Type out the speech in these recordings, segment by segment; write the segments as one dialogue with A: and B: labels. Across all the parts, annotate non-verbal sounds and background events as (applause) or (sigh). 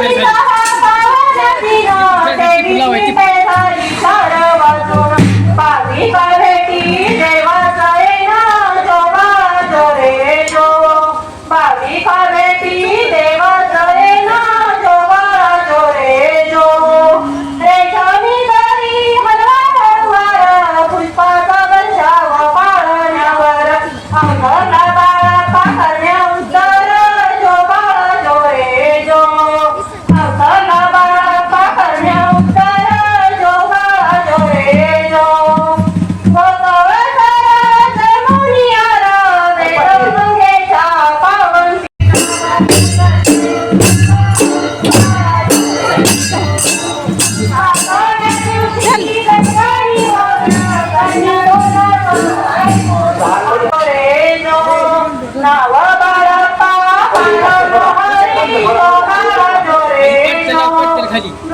A: Oh my god! जो.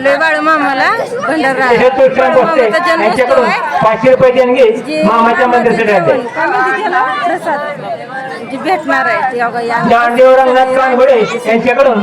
B: आलोय बाळू मामाला भंडारा
C: हे पाचशे रुपये देणगी मामाच्या मंदिरासाठी आणते
B: प्रसाद. जी भेटणार आहे
C: रंगनाथ कानगुडे यांच्याकडून.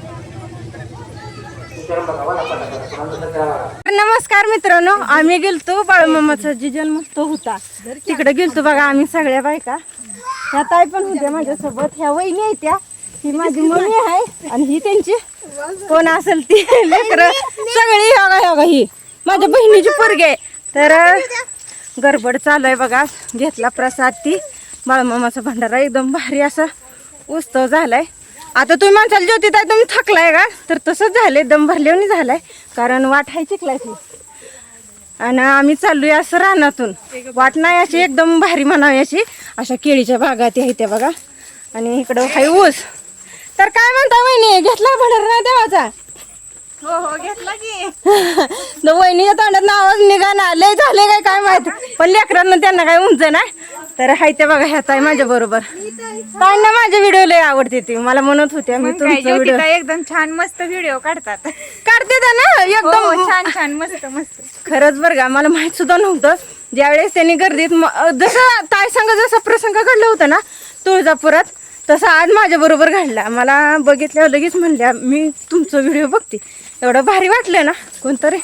B: नमस्कार मित्रांनो आम्ही गेलतो बाळूमामाचा जी जन्मोत्सव होता. तिकडे गेलतो बघा आम्ही सगळ्या बायका. ह्या ताई पण होत्या माझ्यासोबत. ह्या वहिनी आहेत त्या. ही माझी मम्मी आहे आणि ही त्यांची कोण असेल ती. लेकर सगळी योगा योगा ही माझ्या बहिणीची पोरगी आहे. तर गडबड चालू आहे बघा. घेतला प्रसाद ती. बाळूमामाचा भंडारा एकदम भारी असा उत्सव झालाय. आता तुम्ही म्हणसाल ज्योती ताई तुम्ही थकलाय का? तर तसंच झालंय दम भरल्याने झालाय. कारण वाट आहे चिखलाची आणि आम्ही चाललोय असं रानातून. वाट नाही अशी एकदम भारी म्हणावी अशी. अशा केळीच्या बागात आहे त्या बघा. आणि इकडं हाय ऊस. तर काय म्हणता वहिनी घेतला भंडारा नाही देवाचा?
D: हो हो घेतला की. (laughs)
B: वहिनीच्या तोंडात आवाज निघाना. लय झाले काय काय माहीत. पण लेकरांना त्यांना काय उंच नाही. तर हाय ते बघा ह्याच आहे माझ्या बरोबर. ताईंना माझे व्हिडिओ लय आवडते ती. मला म्हणत होत्या मी तुमचा व्हिडिओ
D: एकदम छान मस्त व्हिडिओ काढतात.
B: काढते त्या ना
D: हो,
B: एकदम
D: छान छान मस्त मस्त.
B: खरंच बरं का मला माहीत सुद्धा नव्हतं. ज्यावेळेस त्यांनी गर्दीत म- अं, जसं ताई संघ जसा प्रसंग घडला होता ना तुळजापुरात तसा आज माझ्या बरोबर घडला. मला बघितल्यावर लगेच म्हणल्या मी तुमचं व्हिडिओ बघते. एवढं भारी वाटलं ना कोणतरी.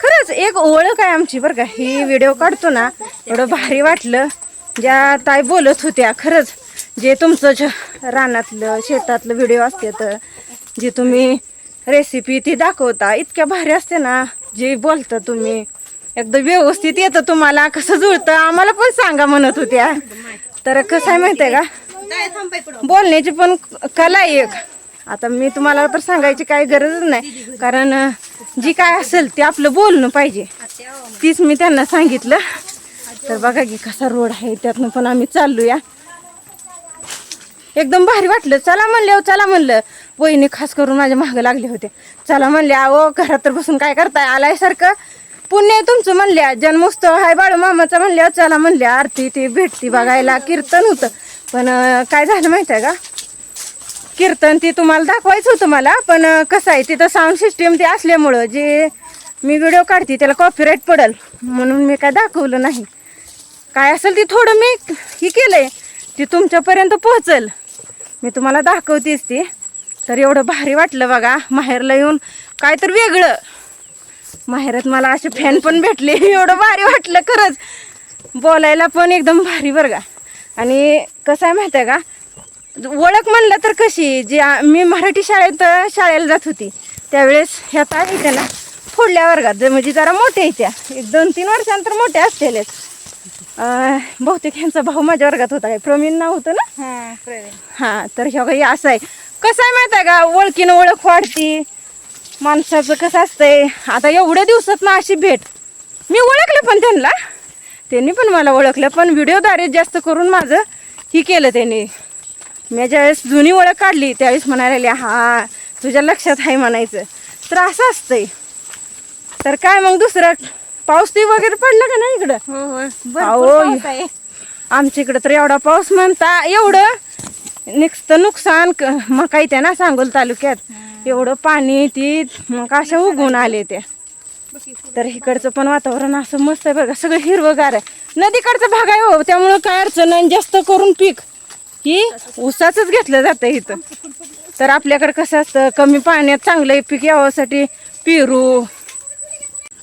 B: खरंच एक ओळख आहे आमची बरं का. ही व्हिडिओ काढतो ना एवढं भारी वाटलं. ज्या ताई बोलत होत्या खरंच जे तुमचं ज- रानातलं शेतातलं व्हिडिओ असते तर जे तुम्ही रेसिपी ती दाखवता इतक्या भारी असते ना जे बोलता तुम्ही. एकदम व्यवस्थित येतं तुम्हाला कसं जुळतं आम्हाला पण सांगा म्हणत होत्या. तर कसं आहे माहिती आहे का? बोलण्याची पण कला एक. आता मी तुम्हाला तर सांगायची काही गरजच नाही कारण जी काय असेल ते आपलं बोलणं पाहिजे. तीच मी त्यांना सांगितलं. तर बघा की कसा रोड आहे त्यातनं पण आम्ही चाललोया. एकदम भारी वाटलं. चला म्हणले हो चला म्हणलं. वहिनी खास करून माझ्या मागं लागले होते. चला म्हणले अहो घरात तर बसून काय करताय? आलाय सारखं. पुण्य आहे तुमचं म्हणल्या. जन्मोत्सव आहे बाळू मामाचा म्हणल्या. चला म्हणल्या. आरती ती भेटती बघायला. कीर्तन होतं. पण काय झालं माहिती आहे का? कीर्तन ती तुम्हाला दाखवायचं होतं मला. पण कसं आहे तिथं साऊंड सिस्टीम ते असल्यामुळं जे मी व्हिडिओ काढते त्याला कॉपीराईट पडल. म्हणून मी काय दाखवलं नाही. काय असेल ते थोडं मी हे केलंय. ती तुमच्यापर्यंत पोहोचल. मी तुम्हाला दाखवतेच ती. तर एवढं भारी वाटलं बघा माहेरला येऊन काय तर वेगळं. माहेरात मला असे फॅन पण भेटले. (laughs) एवढं भारी वाटलं खरंच. बोलायला पण एकदम भारी बरं का. आणि कसं आहे माहिती आहे का? ओळख म्हणलं तर कशी जी मी मराठी शाळेत शाळेला जात होती. त्यावेळेस ह्या ताई त्याला ना पुढल्या वर्गात म्हणजे जरा मोठ्या आहेत त्या. एक दोन तीन वर्षानंतर मोठ्या असतेलेच बहुतेक ह्यांचा भाऊ माझ्या वर्गात होता. काय प्रवीण नाव होतं ना?
D: हा
B: हां तर ह्या काही असं आहे. कसं आहे माहिती आहे का? ओळखीनं ओळख वाढती. माणसाचं कसं असतंय? आता एवढ्या दिवसात ना अशी भेट. मी ओळखलं पण त्यांना. त्यांनी पण मला ओळखलं पण व्हिडिओद्वारे जास्त करून माझं ही केलं त्यांनी. मी ज्यावेळेस जुनी ओळख काढली त्यावेळेस म्हणायला हा तुझ्या लक्षात आहे म्हणायचं. तर असं असतंय. तर काय मग दुसरं? पाऊस ती वगैरे पडला का नाही इकडं?
D: हो हो.
B: अहो,
D: भरपूर पाऊस आहे.
B: आमच्या इकडं तर एवढा पाऊस म्हणता एवढं नुसतं नुकसान क- मका इथे ना सांगोल तालुक्यात. एवढं पाणी ती मग अशा उगवून आले ते तर इकडचं पण वातावरण असं मस्त आहे बघा सगळं हिरवगार आहे. नदीकडचा भाग आहे हो त्यामुळं काय अडचण नाही जास्त करून पीक. ही ऊसाच घेतलं जातं इथं. तर आपल्याकडे कसं असतं कमी पाण्यात चांगलं पीक यावासाठी पेरू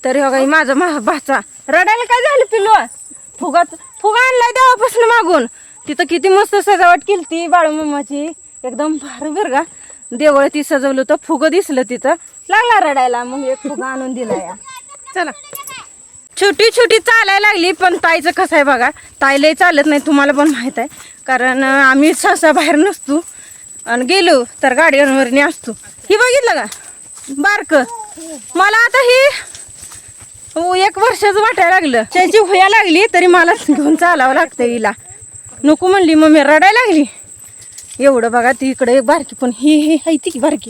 B: तर हे हो बघा माझा मा भाचा रडायला काय झालं पिल्लू? फुगात फुगा आणलाय देवापासून मागून. तिथं किती मस्त सजावट केली ती बाळूमामाची एकदम भारी बरं का. देवळ ती सजवलं होतं फुगं दिसलं तिथं. लागला रडायला मग एक फुगा आणून दिला या. चला. छोटी छोटी चालायला लागली पण ताईचं कसं आहे बघा. ताईलाही चालत नाही तुम्हाला पण माहीत आहे. कारण आम्ही सहसा बाहेर नसतो. आणि गेलो तर गाडीवरने असतो. ही बघितलं का? बारक. मला आता ही हो एक वर्षाचं वाटायला लागलं. त्याची होया लागली तरी मला घेऊन चालावं लागतं हिला. नको म्हणली मग मी रडायला लागली. एवढं बघा ती इकडे एक बारकी पण ही ही हाय ती की बारकी.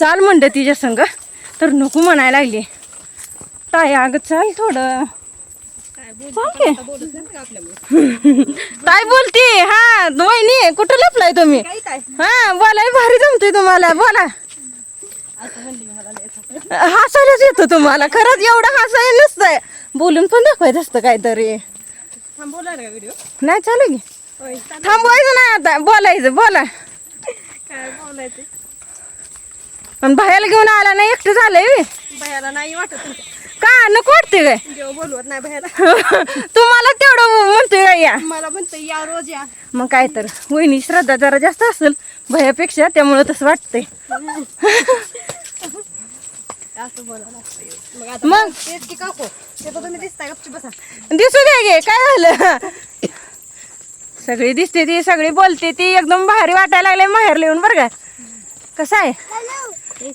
B: चाल म्हणलं तिच्या संग तर नको म्हणायला लागली. ताई अगं चाल थोडं. चाल की. ताई बोलते हा वहिनी कुठं लपलाय तुम्ही? हा बोलाय भारी जमतोय तुम्हाला बोला. हसायलाच येतो तुम्हाला. खरंच एवढं हसायला नसतंय. बोलून पण दाखवायचं असतं काहीतरी. नाही चालू की. थांबवायचं नाही आता. बोलायचं बोला. पण बाहेर घेऊन आला नाही एकटं झालंय.
D: भयाला नाही वाटत
B: का? नको वाटते काय?
D: बोलवत नाही भयाला (laughs)
B: तुम्हाला तेवढं म्हणतोय का या?
D: मला म्हणतं या रोज या.
B: मग काय तर. वहिनी श्रद्धा जरा जास्त असेल भयापेक्षा त्यामुळं तसं वाटतंय. (laughs)
D: असं बोलायला लागतं. मग आता
B: मग?
D: तेच की काकू ते तर तुम्ही दिसताय गपची बसा.
B: दिसू द्या गे काय झालं? सगळी दिसते ती सगळी बोलते ती एकदम भारी वाटायला लागले माहेर लिहून बरं का. कसं आहे?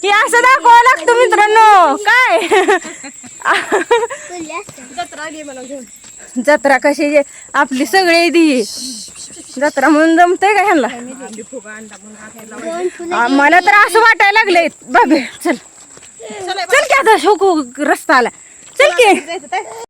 B: हे असं दाखवावं लागतं मित्रांनो. काय?
D: जत्रा आली मला घेऊन.
B: जत्रा कशी? आपली सगळी दी जत्रा म्हणून जमतंय का ह्यांना? मला तर असं वाटायला लागलंय. बाबे चल. चल की आता शोकू रस्ता आला. चल की.